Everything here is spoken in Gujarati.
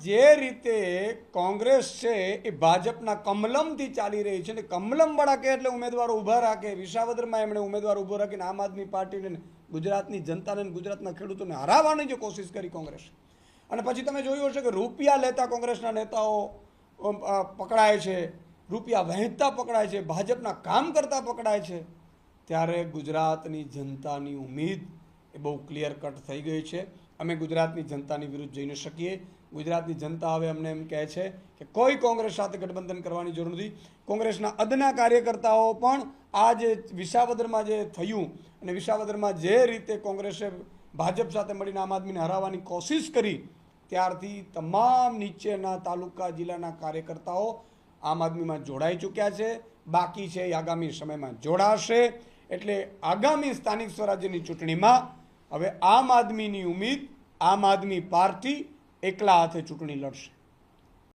જે રીતે કોંગ્રેસ છે એ ભાજપના કમલમથી ચાલી રહી છે ને કમલમવાળા કે એટલે ઉમેદવારો ઊભા રાખે. વિસાવદરમાં એમણે ઉમેદવાર ઊભો રાખીને આમ આદમી પાર્ટીને ગુજરાતની જનતાને ગુજરાતના ખેડૂતોને હરાવવાની જે કોશિશ કરી કોંગ્રેસ. અને પછી તમે જોયું હશે કે રૂપિયા લેતા કોંગ્રેસના નેતાઓ પકડાય છે, રૂપિયા વહેંચતા પકડાય છે, ભાજપના કામ કરતા પકડાય છે. ત્યારે ગુજરાતની જનતાની ઉમેદ એ બહુ ક્લિયર કટ થઈ ગઈ છે. અમે ગુજરાતની જનતાની વિરુદ્ધ જઈ ન શકીએ. ગુજરાતની જનતા હવે અમને એમ કહે છે કે કોઈ કોંગ્રેસ સાથે ગઠબંધન કરવાની જરૂર નથી. કોંગ્રેસના અદના કાર્યકર્તાઓ પણ આ જે વિસાવદરમાં જે થયું અને વિસાવદરમાં જે રીતે કોંગ્રેસે ભાજપ સાથે મળીને આમ આદમીને હરાવવાની કોશિશ કરી, ત્યારથી તમામ નીચેના તાલુકા જિલ્લાના કાર્યકર્તાઓ આમ આદમીમાં જોડાઈ ચૂક્યા છે. બાકી છે એ આગામી સમયમાં જોડાશે. એટલે આગામી સ્થાનિક સ્વરાજ્યની ચૂંટણીમાં હવે આમ આદમીની ઉમેદ આમ આદમી પાર્ટી એકલા હાથે ચૂંટણી લડશે.